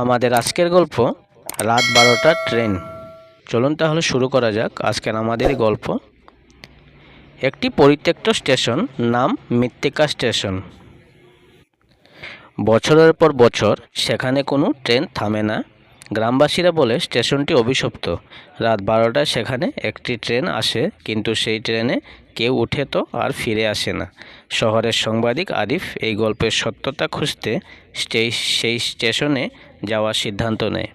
আমাদের আজকের গল্প রাত বারোটা ট্রেন। চলুন তাহলে শুরু করা যাক আজকের আমাদেরই গল্প। একটি পরিত্যক্ত স্টেশন নাম মৃত্তিকা স্টেশন। বছরের পর বছর সেখানে কোনো ট্রেন থামে না। গ্রামবাসীরা বলে স্টেশনটি অভিশপ্ত। রাত বারোটায় সেখানে একটি ট্রেন আসে, কিন্তু সেই ট্রেনে কেউ উঠে তো আর ফিরে আসে না। শহরের সাংবাদিক আরিফ এই গল্পের সত্যতা খুঁজতে সেই স্টেশনে যাওয়ার সিদ্ধান্ত নেয়।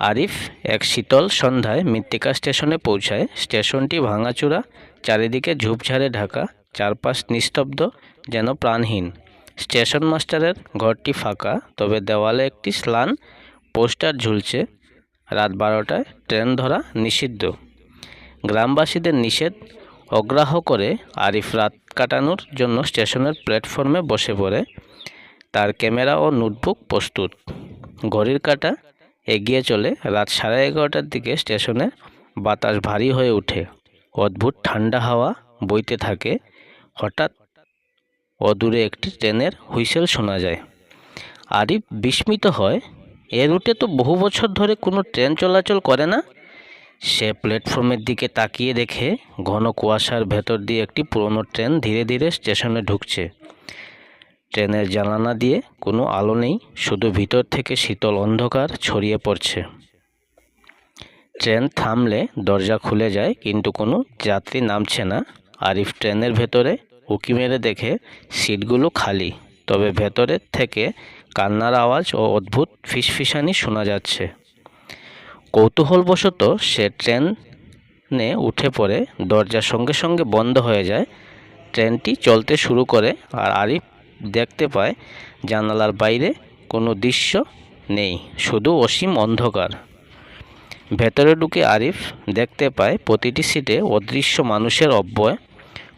আরিফ এক শীতল সন্ধ্যায় মৃত্তিকা স্টেশনে পৌঁছায়। স্টেশনটি ভাঙাচূড়া চারিদিকে ঝোপঝাড়ে ঢাকা, চারপাশ নিস্তব্ধ, যেন প্রাণহীন। স্টেশন মাস্টারের ঘরটি ফাঁকা, তবে দেওয়ালে একটি স্লান, পোস্টার ঝুলছে। রাত বারোটায় ট্রেন ধরা নিষিদ্ধ। গ্রামবাসীদের নিষেধ অগ্রাহ্য করে আরিফ রাত কাটানোর জন্য স্টেশনের প্ল্যাটফর্মে বসে পড়ে। তার ক্যামেরা ও নোটবুক প্রস্তুত। ঘড়ির কাঁটা এগিয়ে চলে রাত সাড়ে এগারোটার দিকে স্টেশনে বাতাস ভারী হয়ে ওঠে। অদ্ভুত ঠান্ডা হাওয়া বইতে থাকে। হঠাৎ অদূরে একটি ট্রেনের হুইসেল শোনা যায়। আরিফ বিস্মিত হয়, এ রুটে তো বহু বছর ধরে কোনো ট্রেন চলাচল করে না? সে প্ল্যাটফর্মের দিকে তাকিয়ে দেখে ঘন কুয়াশার ভেতর দিয়ে একটি পুরনো ট্রেন ধীরে ধীরে স্টেশনে ঢুকছে। ট্রেনের জানালা দিয়ে কোনো আলো নেই, শুধু ভিতর থেকে শীতল অন্ধকার ছড়িয়ে পড়ছে। ট্রেন থামলে দরজা খুলে যায়, কিন্তু কোনো যাত্রী নামছে না। আরিফ ট্রেনের ভেতরে উকি মেরে দেখে সিটগুলো খালি, তবে ভেতরের থেকে কান্নার আওয়াজ ও অদ্ভুত ফিসফিসানি শোনা যাচ্ছে। কৌতূহলবশত সে ট্রেনে উঠে পড়ে, দরজা সঙ্গে সঙ্গে বন্ধ হয়ে যায়। ট্রেনটি চলতে শুরু করে আর আরিফ দেখতে পায়, জানালার বাইরে কোনো দৃশ্য নেই, শুধু অসীম অন্ধকার। ভেতরে ঢুকে আরিফ দেখতে পায়, প্রতিটি সিটে অদৃশ্য মানুষের অব্যয়।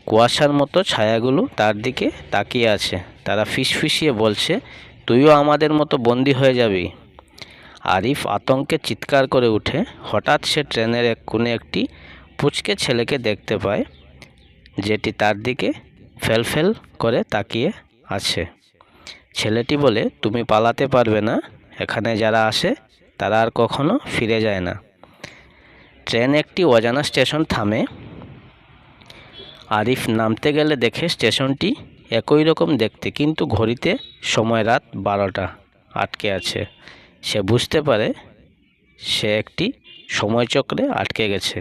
কুয়াশার মতো ছায়াগুলো তার দিকে তাকিয়ে আছে। তারা ফিসফিসিয়ে বলছে, তুইও আমাদের মতো বন্দি হয়ে যাবি। আরিফ আতঙ্কে চিৎকার করে উঠে হঠাৎ সে ট্রেনের এক কোণে একটি পুচকে ছেলেকে দেখতে পায়, যেটি তার দিকে ফেলফেল করে তাকিয়ে আছে। ছেলেটি বলে, তুমি পালাতে পারবে না। এখানে যারা আসে, তারা আর কখনো ফিরে যায় না। ট্রেন একটি অজানা স্টেশন থামে। আরিফ নামতে গেলে দেখে স্টেশনটি একই রকম দেখতে, কিন্তু ঘড়িতে সময় রাত বারোটা আটকে আছে। সে বুঝতে পারে, সে একটি সময়চক্রে আটকে গেছে।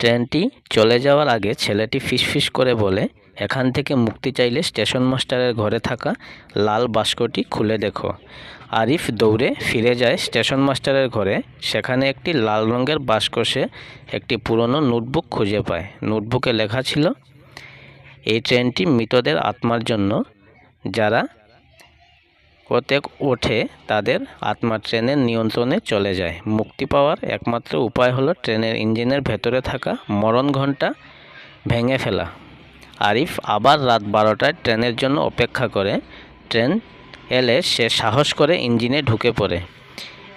ট্রেনটি চলে যাওয়ার আগে ছেলেটি ফিসফিস করে বলে এখান থেকে মুক্তি চাইলে স্টেশন মাস্টারের ঘরে থাকা লাল বাস্কটি খুলে দেখো। আরিফ দৌড়ে ফিরে যায় স্টেশন মাস্টারের ঘরে। সেখানে একটি লাল রঙের বাস্ক সে একটি পুরনো নোটবুক খুঁজে পায়। নোটবুকে লেখা ছিল, এই ট্রেনটি মৃতদের আত্মার জন্য। যারা ওতে ওঠে তাদের আত্মা ট্রেনের নিয়ন্ত্রণে চলে যায়। মুক্তি পাওয়ার একমাত্র উপায় হলো ট্রেনের ইঞ্জিনের ভেতরে থাকা মরণ ঘণ্টা ভেঙে ফেলা। আরিফ আবার রাত বারোটায় ট্রেনের জন্য অপেক্ষা করে। ট্রেন এলে সে সাহস করে ইঞ্জিনে ঢুকে পড়ে।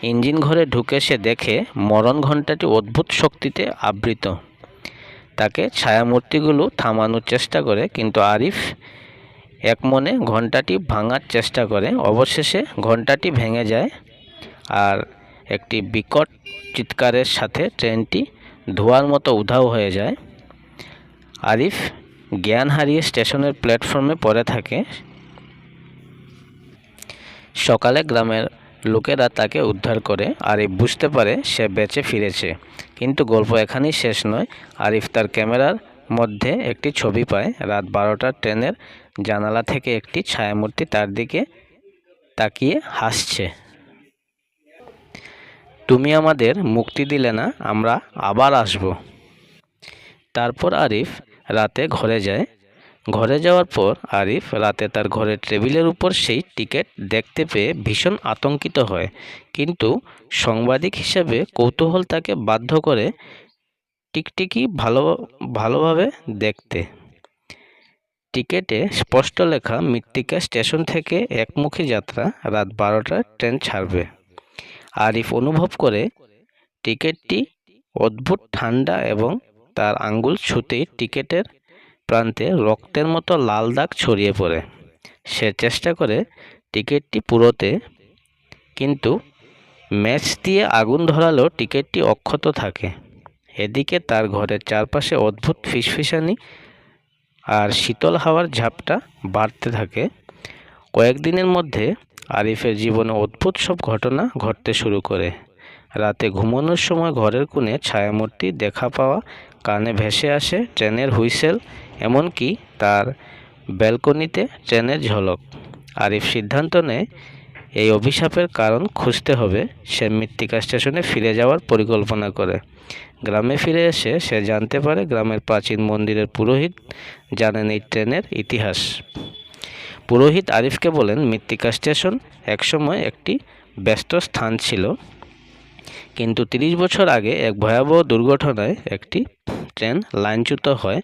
ইঞ্জিন ঘরে ঢুকে সে দেখে মরণ ঘণ্টাটি অদ্ভুত শক্তিতে আবৃত। তাকে ছায়ামূর্তিগুলো থামানোর চেষ্টা করে, কিন্তু আরিফ এক মনে ঘণ্টাটি ভাঙার চেষ্টা করে। অবশেষে ঘণ্টাটি ভেঙে যায় আর একটি বিকট চিৎকারের সাথে ট্রেনটি ধোয়ার মতো উধাও হয়ে যায়। আরিফ জ্ঞান হারিয়ে স্টেশনের প্ল্যাটফর্মে পড়ে থাকে। সকালে গ্রামের লোকেরা তাকে উদ্ধার করে। আরিফ বুঝতে পারে সে বেঁচে ফিরেছে, কিন্তু গল্প এখানেই শেষ নয়। আরিফ তার ক্যামেরার মধ্যে একটি ছবি পায়। রাত বারোটার ট্রেনের জানালা থেকে একটি ছায়ামূর্তি তার দিকে তাকিয়ে হাসছে। তুমি আমাদের মুক্তি দিলে না, আমরা আবার আসব। তারপর আরিফ রাতে ঘরে যায়। ঘরে যাওয়ার পর আরিফ রাতে তার ঘরের টেবিলের উপর সেই টিকিট দেখতে পেয়ে ভীষণ আতঙ্কিত হয়। কিন্তু সাংবাদিক হিসেবে কৌতূহল তাকে বাধ্য করে টিকটিকি ভালো, ভালোভাবে দেখতে। টিকেটে স্পষ্ট লেখা, মৃত্তিকা স্টেশন থেকে একমুখী যাত্রা রাত বারোটায় ট্রেন ছাড়বে। আরিফ অনুভব করে, টিকিটটি অদ্ভুত ঠান্ডা এবং তার আঙ্গুল ছুতেই টিকেটের প্রান্তে রক্তের মতো লাল দাগ ছড়িয়ে পড়ে। সে চেষ্টা করে টিকিটটি পুরোতে, কিন্তু ম্যাচ দিয়ে আগুন ধরালেও টিকিটটি অক্ষত থাকে। এদিকে তার ঘরের চারপাশে অদ্ভুত ফিসফিসানি আর শীতল হাওয়ার ঝাপটা বাড়তে থাকে। কয়েকদিনের মধ্যে আরিফের জীবনে অদ্ভুত সব ঘটনা ঘটতে শুরু করে। রাতে ঘুমানোর সময় ঘরের কোণে ছায়ামূর্তি দেখা পাওয়া কানে ভেসে আসে ট্রেনের হুইসেল, এমনকি তার ব্যালকনিতে ট্রেনের ঝলক। আরিফ সিদ্ধান্ত নেয়, এই অভিশাপের কারণ খুঁজতে হবে। সে মৃত্তিকা স্টেশনে ফিরে যাওয়ার পরিকল্পনা করে। গ্রামে ফিরে এসে সে জানতে পারে গ্রামের প্রাচীন মন্দিরের পুরোহিত জানেন এই ট্রেনের ইতিহাস। পুরোহিত আরিফকে বলেন, মৃত্তিকা স্টেশন একসময় একটি ব্যস্ত স্থান ছিল। কিন্তু তিরিশ বছর আগে এক ভয়াবহ দুর্ঘটনায় একটি ট্রেন লাইনচ্যুত হয়।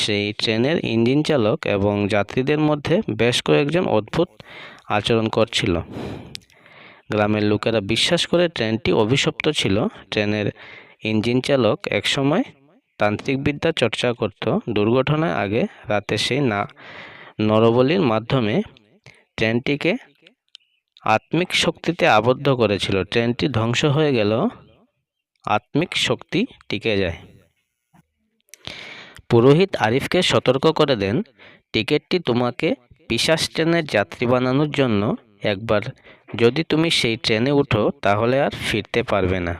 সেই ট্রেনের ইঞ্জিন চালক এবং যাত্রীদের মধ্যে বেশ কয়েকজন অদ্ভুত আচরণ করছিল। গ্রামের লোকেরা বিশ্বাস করে ট্রেনটি অভিশপ্ত ছিল। ট্রেনের ইঞ্জিন চালক একসময় তান্ত্রিক বিদ্যা চর্চা করত। দুর্ঘটনার আগে রাতে সেই না, নরবলির মাধ্যমে ট্রেনটিকে আত্মিক শক্তিতে আবদ্ধ করেছিল। ট্রেনটি ধ্বংস হয়ে গেল আত্মিক শক্তি টিকে যায়। পুরোহিত আরিফকে সতর্ক করে দেন, টিকিটটি তোমাকে পিসাস ট্রেনের যাত্রী বানানোর জন্য একবার। যদি তুমি সেই ট্রেনে উঠো, তাহলে আর ফিরতে পারবে না।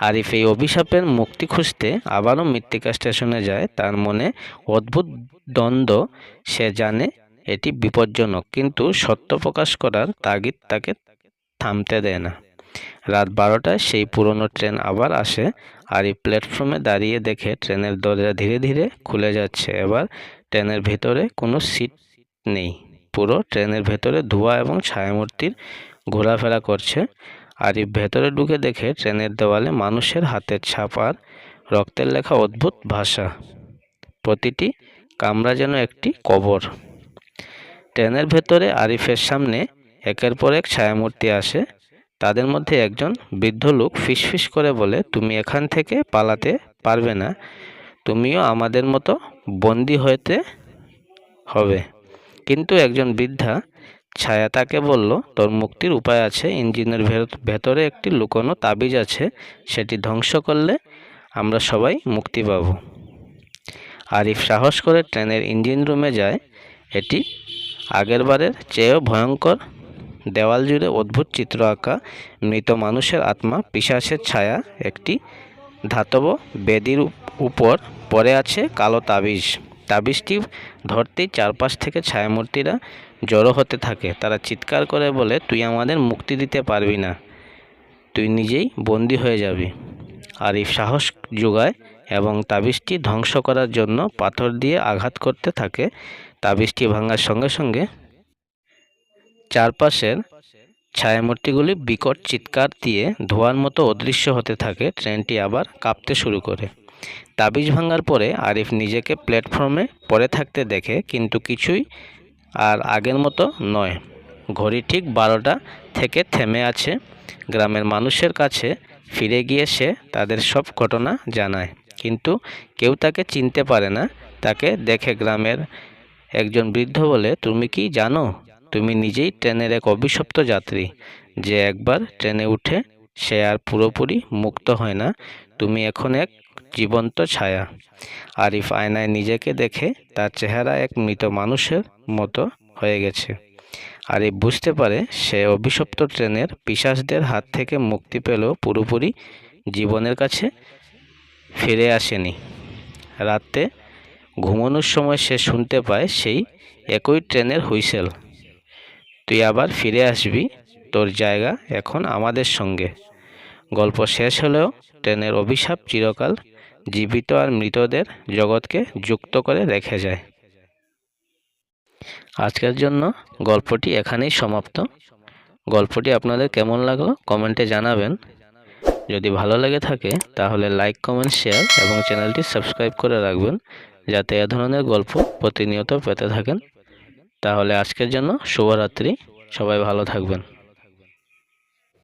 আরিফ এই অভিশাপের মুক্তি খুঁজতে আবারও মৃত্তিকা স্টেশনে যায়। তার মনে অদ্ভুত দ্বন্দ্ব, সে জানে এটি বিপজ্জনক, কিন্তু সত্য প্রকাশ করার তাগিদ তাকে থামতে দেয় না। রাত বারোটায় সেই পুরনো ট্রেন আবার আসে। আর এই প্ল্যাটফর্মে দাঁড়িয়ে দেখে ট্রেনের দরজা ধীরে ধীরে খুলে যাচ্ছে। এবার ট্রেনের ভেতরে কোনো সিট নেই। পুরো ট্রেনের ভেতরে ধোঁয়া এবং ছায়ামূর্তির ঘোরাফেরা করছে। আরিফ ভেতরে ঢুকে দেখে ট্রেনের দেওয়ালে মানুষের হাতের ছাপার রক্তের লেখা অদ্ভুত ভাষা। প্রতিটি কামরা যেন একটি কবর। ট্রেনের ভেতরে আরিফের সামনে একের পর এক ছায়ামূর্তি আসে। তাদের মধ্যে একজন বৃদ্ধ লোক ফিসফিস করে বলে, তুমি এখান থেকে পালাতে পারবে না। তুমিও আমাদের মতো বন্দি হতে হবে। কিন্তু একজন বৃদ্ধা ছায়া তাকে বলল, তোর মুক্তির উপায় আছে। ইঞ্জিনের ভেতরে একটি লুকোনো তাবিজ আছে। সেটি ধ্বংস করলে আমরা সবাই মুক্তি পাব। আরিফ সাহস করে ট্রেনের ইঞ্জিন রুমে যায়। এটি আগেরবারের চেয়েও ভয়ঙ্কর দেওয়াল জুড়ে অদ্ভুত চিত্র আঁকা, মৃত মানুষের আত্মা পিসাসের ছায়া, একটি ধাতব বেদির উপর পড়ে আছে কালো তাবিজ। তাবিজটি ধরতেই চারপাশ থেকে ছায়ামূর্তিরা জড়ো হতে থাকে। তারা চিৎকার করে বলে, তুই আমাদের মুক্তি দিতে পারবি না। তুই নিজেই বন্দী হয়ে যাবি। আরিফ সাহস যোগায় এবং তাবিজটি ধ্বংস করার জন্য পাথর দিয়ে আঘাত করতে থাকে। তাবিজটি ভাঙার সঙ্গে সঙ্গে চারপাশের ছায়ামূর্তিগুলি বিকট চিৎকার দিয়ে ধোয়ার মতো অদৃশ্য হতে থাকে, ট্রেনটি আবার কাঁপতে শুরু করে। তাবিজ ভাঙার পরে আরিফ নিজেকে প্ল্যাটফর্মে পড়ে থাকতে দেখে, কিন্তু কিছুই আর আগের মতো নয়। ঘড়ি ঠিক বারোটা থেকে থেমে আছে। গ্রামের মানুষের কাছে ফিরে গিয়ে সে তাদের সব ঘটনা জানায়, কিন্তু কেউ তাকে চিনতে পারে না। তাকে দেখে গ্রামের একজন বৃদ্ধ বলে, তুমি কি জানো তুমি নিজেই ট্রেনের এক অভিশপ্ত যাত্রী। যে একবার ট্রেনে উঠে সে আর পুরোপুরি মুক্ত হয় না, তুমি এখন এক জীবন্ত ছায়া। আরিফ আয়নায় নিজেকে দেখে তার চেহারা এক মৃত মানুষের মতো হয়ে গেছে। আরিফ বুঝতে পারে সে অভিশপ্ত ট্রেনের পিসাসদের হাত থেকে মুক্তি পেলেও পুরোপুরি জীবনের কাছে ফিরে আসেনি। রাতে ঘুমানোর সময় সে শুনতে পায় সেই একই ট্রেনের হুইসেল। তুই আবার ফিরে আসবি তোর জায়গা এখন আমাদের সঙ্গে। গল্প শেষ হলেও ট্রেনের অভিশাপ চিরকাল জীবিত আর মৃতদের জগৎকে যুক্ত করে রেখে যায়। আজকের জন্য গল্পটি এখানেই সমাপ্ত। গল্পটি আপনাদের কেমন লাগল কমেন্টে জানাবেন। যদি ভালো লেগে থাকে তাহলে লাইক, কমেন্ট, শেয়ার এবং চ্যানেলটি সাবস্ক্রাইব করে রাখবেন যাতে এ ধরনের গল্প প্রতিনিয়ত পেতে থাকেন। তাহলে আজকের জন্য শুভরাত্রি। সবাই ভালো থাকবেন।